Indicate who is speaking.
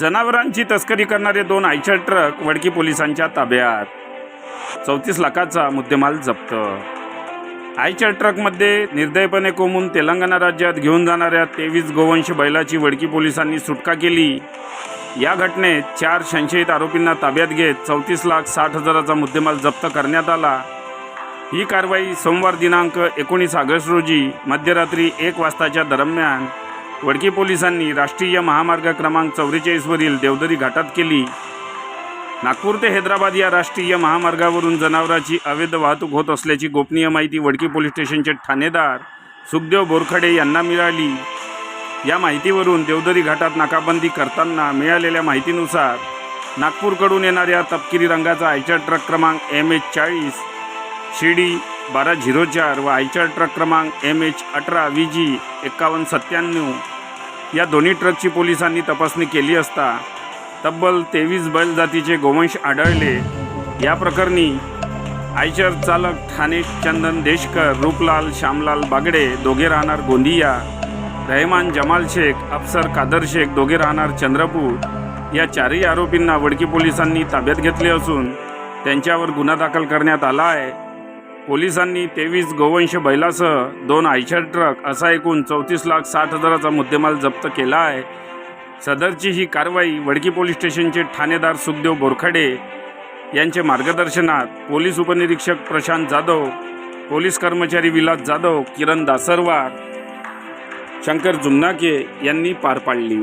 Speaker 1: जनावरांची तस्करी करणारे दोन आयचर ट्रक वडकी पोलिसांच्या ताब्यात. चौतीस लाखाचा मुद्देमाल जप्त. आयचर ट्रकमध्ये निर्दयपणे कोंबून तेलंगणा राज्यात घेऊन जाणाऱ्या तेवीस गोवंश बैलाची वडकी पोलिसांनी सुटका केली. या घटनेत चार संशयित आरोपींना ताब्यात घेत चौतीस लाख साठ हजाराचा मुद्देमाल जप्त करण्यात आला. ही कारवाई सोमवार दिनांक एकोणीस ऑगस्ट रोजी मध्यरात्री एक वाजताच्या दरम्यान वडकी पोलिसांनी राष्ट्रीय महामार्ग क्रमांक चौवेचाळीसवरील देवदरी घाटात केली. नागपूर ते हैदराबाद या राष्ट्रीय महामार्गावरून जनावरांची अवैध वाहतूक होत असल्याची गोपनीय माहिती वडकी पोलीस स्टेशनचे ठाणेदार सुखदेव बोरखडे यांना मिळाली. या माहितीवरून देवदरी घाटात नाकाबंदी करताना मिळालेल्या माहितीनुसार नागपूरकडून येणाऱ्या तपकिरी रंगाचा आयचर ट्रक क्रमांक एम एच चाळीस शिडी बारा झिरो चार व आयचर ट्रक क्रमांक एम एच अठरा व्ही जी एकावन्न सत्त्याण्णव या दोन्ही ट्रकची पोलिसांनी तपासणी केली असता तब्बल तेवीस बैल जातीचे गोवंश आढळले. या प्रकरणी आयचर चालक ठाणे चंदन देशकर रूपलाल श्यामलाल बागडे दोघे राहणार गोंदिया. रहमान जमाल शेख अफसर कादर शेख दोघे राहणार चंद्रपूर. या चारही आरोपींना वडकी पोलिसांनी ताब्यात घेतले असून त्यांच्यावर गुन्हा दाखल करण्यात आला आहे. पोलिसांनी तेवीस गोवंश बैलासह दोन आयशर ट्रक असा एकूण चौतीस लाख साठ हजाराचा मुद्देमाल जप्त केला आहे. सदरची ही कारवाई वडकी पोलीस स्टेशनचे ठाणेदार सुखदेव बोरखडे यांचे मार्गदर्शनात पोलीस उपनिरीक्षक प्रशांत जाधव पोलीस कर्मचारी विलास जाधव किरण दासरवार शंकर जुमनाके यांनी पार पाडली.